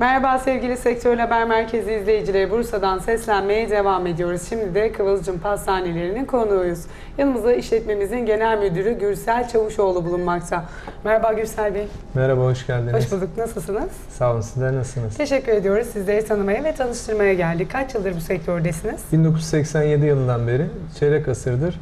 Merhaba sevgili Sektör Haber Merkezi izleyicileri. Bursa'dan seslenmeye devam ediyoruz. Şimdi de Kıvılcım Pastanelerinin konuğuyuz. Yanımızda işletmemizin genel müdürü Gürsel Çavuşoğlu bulunmakta. Merhaba Gürsel Bey. Merhaba, hoş geldiniz. Hoş bulduk. Nasılsınız? Sağ olun, sizler nasılsınız? Teşekkür ediyoruz. Sizleri tanımaya ve tanıştırmaya geldik. Kaç yıldır bu sektördesiniz? 1987 yılından beri çeyrek asırdır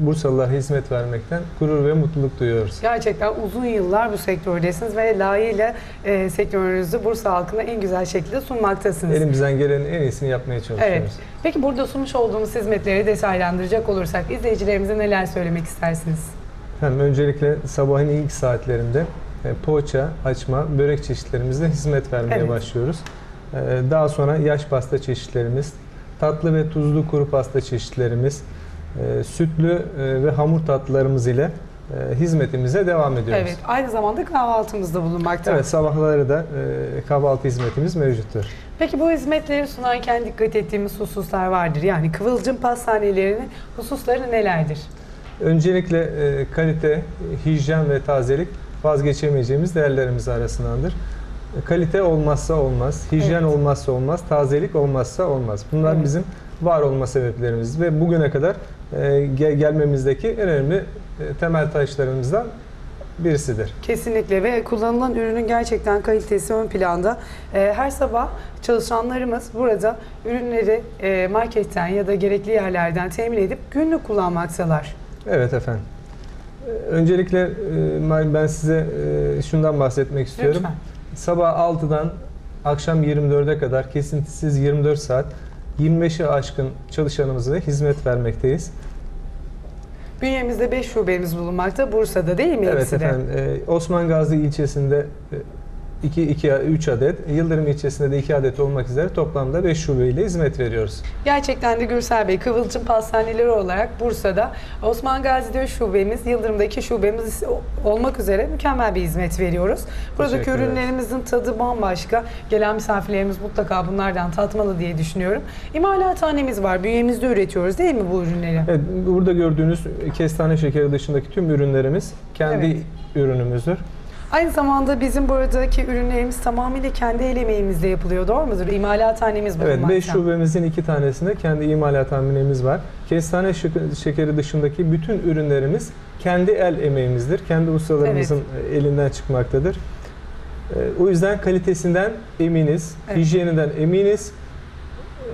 Bursalılara hizmet vermekten gurur ve mutluluk duyuyoruz. Gerçekten uzun yıllar bu sektördesiniz ve layığıyla e, sektörünüzü Bursa halkına en güzel şekilde sunmaktasınız. Elimizden gelenin en iyisini yapmaya çalışıyoruz. Evet. Peki burada sunmuş olduğumuz hizmetleri detaylandıracak olursak izleyicilerimize neler söylemek istersiniz? Hem öncelikle sabahın ilk saatlerinde e, poğaça, açma, börek çeşitlerimizle hizmet vermeye Evet. başlıyoruz. E, Daha sonra yaş pasta çeşitlerimiz, tatlı ve tuzlu kuru pasta çeşitlerimiz, e, sütlü e, ve hamur tatlılarımız ile e, hizmetimize devam ediyoruz. Evet, aynı zamanda kahvaltımızda bulunmakta. Evet, sabahları da e, kahvaltı hizmetimiz mevcuttur. Peki bu hizmetleri sunarken dikkat ettiğimiz hususlar vardır. Yani Kıvılcım Pastanelerinin hususları nelerdir? Öncelikle e, kalite, hijyen ve tazelik vazgeçemeyeceğimiz değerlerimiz arasındandır. Kalite olmazsa olmaz, hijyen Evet. olmazsa olmaz, tazelik olmazsa olmaz. Bunlar Evet. bizim var olma sebeplerimiz ve bugüne kadar e, gel- gelmemizdeki en önemli e, temel taşlarımızdan birisidir. Kesinlikle ve kullanılan ürünün gerçekten kalitesi ön planda. Ee, her sabah çalışanlarımız burada ürünleri e, marketten ya da gerekli yerlerden temin edip günlük kullanmaktalar. Evet efendim. E, Öncelikle e, ben size e, şundan bahsetmek istiyorum. Lütfen. Sabah 6'dan akşam 24'e kadar kesintisiz 24 saat 25'e aşkın çalışanımıza hizmet vermekteyiz. Bünyemizde 5 şubemiz bulunmakta. Bursa'da değil mi Evet hepsi de? efendim. e, Osman Gazi ilçesinde 2 2 3 adet, Yıldırım ilçesinde de 2 adet olmak üzere toplamda 5 şubeyle hizmet veriyoruz. Gerçekten de Gürsel Bey, Kıvılcım Pastaneleri olarak Bursa'da, Osman Gazi'de şubemiz, Yıldırım'daki şubemiz olmak üzere mükemmel bir hizmet veriyoruz. Buradaki ürünlerimizin tadı bambaşka. Gelen misafirlerimiz mutlaka bunlardan tatmalı diye düşünüyorum. İmalathanemiz var, bünyemizde üretiyoruz değil mi bu ürünleri? Evet, burada gördüğünüz kestane şekeri dışındaki tüm ürünlerimiz kendi Evet. ürünümüzdür. Aynı zamanda bizim buradaki ürünlerimiz tamamıyla kendi el emeğimizle yapılıyor, doğru mudur? İmalathanemiz Evet, bulunmakta. 5 şubemizin iki tanesinde kendi imalat hamlemiz var. Kestane şek- şekeri dışındaki bütün ürünlerimiz kendi el emeğimizdir. Kendi ustalarımızın elinden çıkmaktadır. Ee, O yüzden kalitesinden eminiz, Evet. hijyeninden eminiz,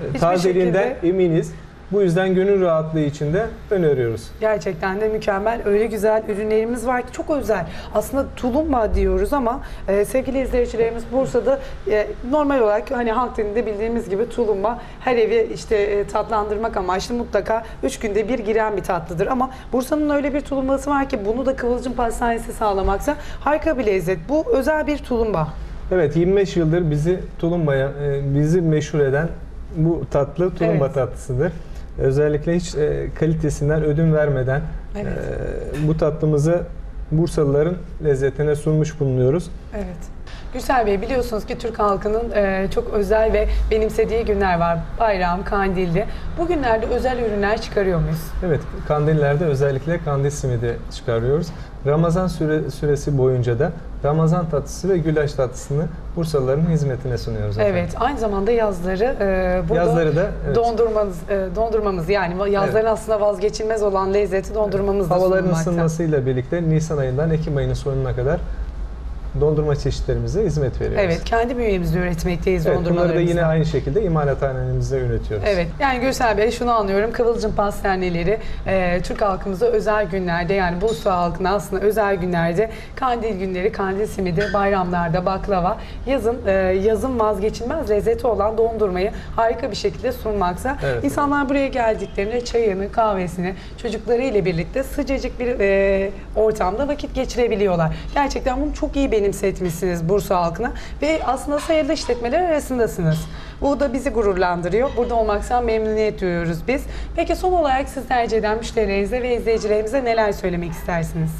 Hiçbir tazeliğinden şekilde- eminiz. Bu yüzden gönül rahatlığı içinde öneriyoruz. Gerçekten de mükemmel. Öyle güzel ürünlerimiz var ki çok özel. Aslında tulumba diyoruz ama e, sevgili izleyicilerimiz Bursa'da e, normal olarak hani halk dilinde bildiğimiz gibi tulumba her evi işte e, tatlandırmak amaçlı mutlaka 3 günde bir giren bir tatlıdır. Ama Bursa'nın öyle bir tulumbası var ki bunu da Kıvılcım Pastanesi sağlamakta. Harika bir lezzet. Bu özel bir tulumba. Evet, 25 yıldır bizi tulumbaya, e, bizi meşhur eden bu tatlı tulumba Evet. tatlısıdır. Özellikle hiç e, kalitesinden ödün vermeden Evet. e, bu tatlımızı Bursalıların lezzetine sunmuş bulunuyoruz. Evet. Gürsel Bey biliyorsunuz ki Türk halkının e, çok özel ve benimsediği günler var. Bayram, kandilli. Bu günlerde özel ürünler çıkarıyor muyuz? Evet, kandillerde özellikle kandil simidi çıkarıyoruz. Ramazan süre, süresi boyunca da Ramazan tatlısı ve güllaç tatlısını Bursalıların hizmetine sunuyoruz. efendim. Evet, aynı zamanda yazları e, burada Yazları da evet, dondurmamız, e, dondurmamız yani yazların aslında vazgeçilmez olan lezzeti dondurmamız da havaların sunulmakta. ısınmasıyla birlikte Nisan ayından Ekim ayının sonuna kadar dondurma çeşitlerimize hizmet veriyoruz. Evet, kendi bünyemizde üretmekteyiz Evet, bunları da dondurmalarımızı. yine aynı şekilde imalathanemizde üretiyoruz. Evet, yani Gürsel Bey şunu anlıyorum. Kıvılcım pastaneleri e, Türk halkımıza özel günlerde yani Bursa halkına aslında özel günlerde kandil günleri, kandil simidi, bayramlarda baklava, yazın e, yazın vazgeçilmez lezzeti olan dondurmayı harika bir şekilde sunmakta. Evet. İnsanlar buraya geldiklerinde çayını, kahvesini çocuklarıyla birlikte sıcacık bir e, ortamda vakit geçirebiliyorlar. Gerçekten bunu çok iyi benimsetmişsiniz Bursa halkına ve aslında sayılı işletmeler arasındasınız. Bu da bizi gururlandırıyor. Burada olmaktan memnuniyet duyuyoruz biz. Peki son olarak siz tercih eden müşterilerinize ve izleyicilerimize neler söylemek istersiniz?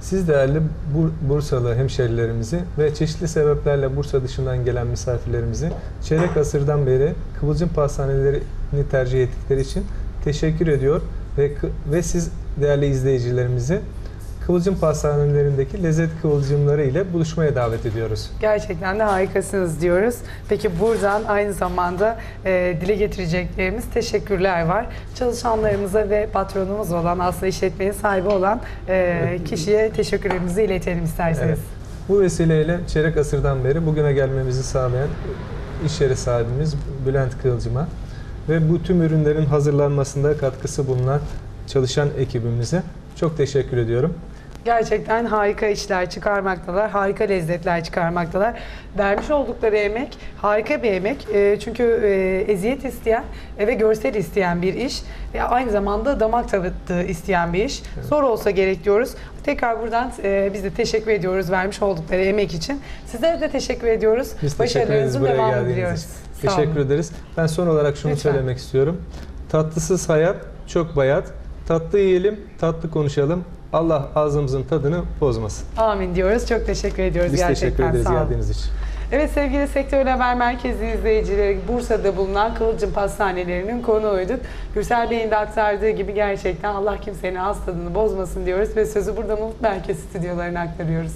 Siz değerli Bur- Bursalı hemşerilerimizi ve çeşitli sebeplerle Bursa dışından gelen misafirlerimizi çeyrek asırdan beri Kıvılcım Pastanelerini tercih ettikleri için teşekkür ediyor ve ve siz değerli izleyicilerimizi Kıvılcım pastanelerindeki lezzet kıvılcımları ile buluşmaya davet ediyoruz. Gerçekten de harikasınız diyoruz. Peki buradan aynı zamanda e, dile getireceklerimiz teşekkürler var. Çalışanlarımıza ve patronumuz olan aslında işletmenin sahibi olan e, kişiye teşekkürlerimizi iletelim isterseniz. Evet. Bu vesileyle çeyrek asırdan beri bugüne gelmemizi sağlayan iş yeri sahibimiz Bülent Kıvılcım'a ve bu tüm ürünlerin hazırlanmasında katkısı bulunan çalışan ekibimize çok teşekkür ediyorum. Gerçekten harika işler çıkarmaktalar, harika lezzetler çıkarmaktalar. Vermiş oldukları emek harika bir emek. E, çünkü e, eziyet isteyen e, ve görsel isteyen bir iş. E, aynı zamanda damak tadı isteyen bir iş. Zor olsa gerek diyoruz. Tekrar buradan e, biz de teşekkür ediyoruz vermiş oldukları emek için. Sizlere de teşekkür ediyoruz. Biz Başarılarınızın devamını diliyoruz. Teşekkür ederiz. Ben son olarak şunu Lütfen. söylemek istiyorum. Tatlısız hayat çok bayat. Tatlı yiyelim, tatlı konuşalım. Allah ağzımızın tadını bozmasın. Amin diyoruz. Çok teşekkür ediyoruz Biz gerçekten. teşekkür ederiz geldiğiniz için. Evet sevgili Sektör Haber Merkezi izleyicileri Bursa'da bulunan Kıvılcım Pastanelerinin konuğuyduk. Gürsel Bey'in de aktardığı gibi gerçekten Allah kimsenin ağız tadını bozmasın diyoruz ve sözü buradan Umut Merkez stüdyolarına aktarıyoruz.